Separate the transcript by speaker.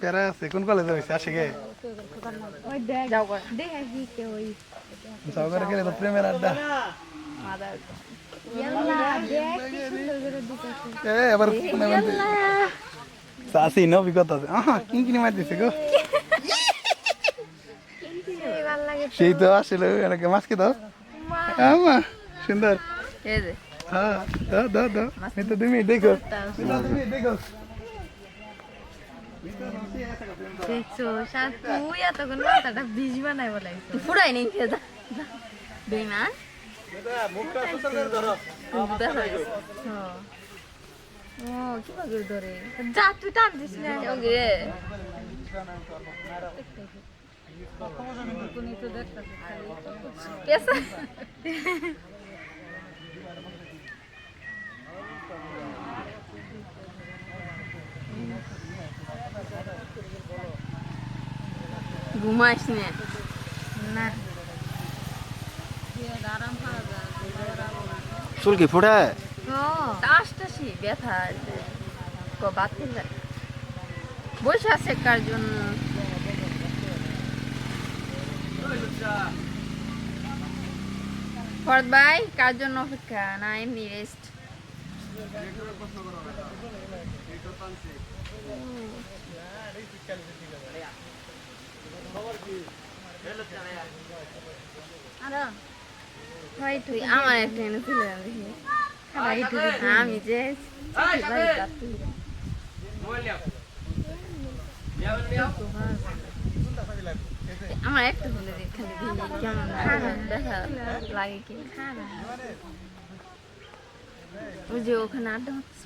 Speaker 1: প্যারা আছে কোন কলেজে হয়েছে আসে গে গেলে তো প্রেমের আড্ডা। এ এবার কোনে বলতে সাসি নো বিগত আছে। আহা কিন কিনি মার দিছে গো।
Speaker 2: সেই
Speaker 1: তো আসলে এনাকে মাছকে দাও। আমা সুন্দর।
Speaker 2: এই যে।
Speaker 1: হ্যাঁ দাও দাও দাও। মিতো তুমি দেখো। তুমি দেখো।
Speaker 2: দেখছো শাক তুই এতক্ষণ মাথাটা বিষ বানাই বলাইছো পুরাই নেই খেয়ে যা বেমান
Speaker 1: মুখটা সুন্দর করে ধরো
Speaker 2: ও কি বাগুর ধরে যা তুই টান দিস না ওকে পেশা ঘুমাইস না। না।
Speaker 3: চুল কি ফুটে?
Speaker 2: আসতেছি ব্যথা বাতিল বসে আছে কার জন্য? ফরদ ভাই কার জন্য অপেক্ষা? না এমনি রেস্ট তুই আমার একটা এনে তুলে আনবি আমি যে আমার একটা হলে রে, খালি দিলে কেমন লাগে, দেখা লাগে কি ওই যে ওখানে আড্ডা হচ্ছে